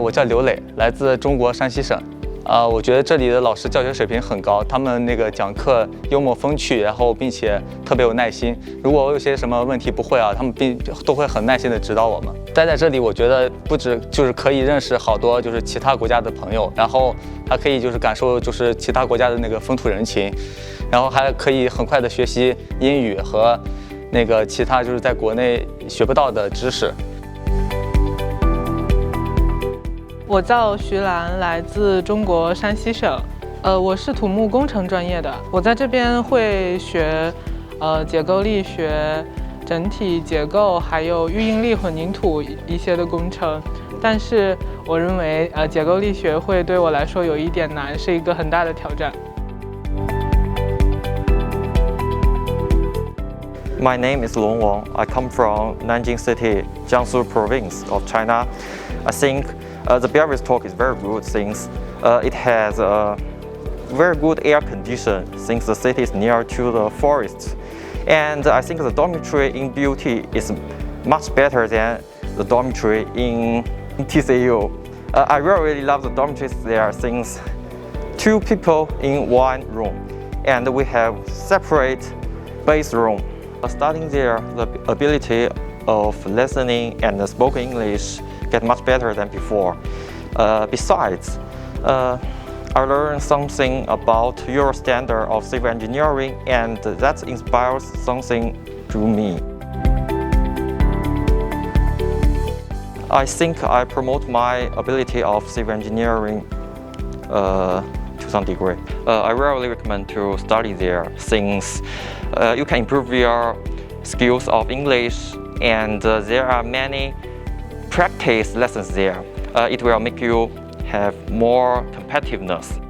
我叫刘磊，来自中国山西省。啊，我觉得这里的老师教学水平很高，他们那个讲课幽默风趣，然后并且特别有耐心。如果我有些什么问题不会啊，他们并都会很耐心的指导我们。待在这里，我觉得不止就是可以认识好多就是其他国家的朋友，然后还可以就是感受就是其他国家的那个风土人情，然后还可以很快的学习英语和那个其他就是在国内学不到的知识。我叫徐兰，来自中国山西省。呃，我是土木工程专业的。我在这边会学，呃，结构力学、整体结构，还有预应力混凝土一些的工程。但是我认为，呃，结构力学会对我来说有一点难，是一个很大的挑战。My name is Long Wang. I come from Nanjing City, Jiangsu Province of China. I think. Uh, the Beavis talk is very good since uh, it has a very good air condition since the city is near to the forest. And I think the dormitory in BUT is much better than the dormitory in TCU. Uh, I really, really love the dormitories there since two people in one room and we have separate base room. Starting there, the ability of listening and spoken English get much better than before. Uh, besides, uh, I learned something about your standard of civil engineering and that inspires something to me. I think I promote my ability of civil engineering uh, to some degree. Uh, I really recommend to study there since uh, you can improve your skills of English and uh, there are many practice lessons there. Uh, it will make you have more competitiveness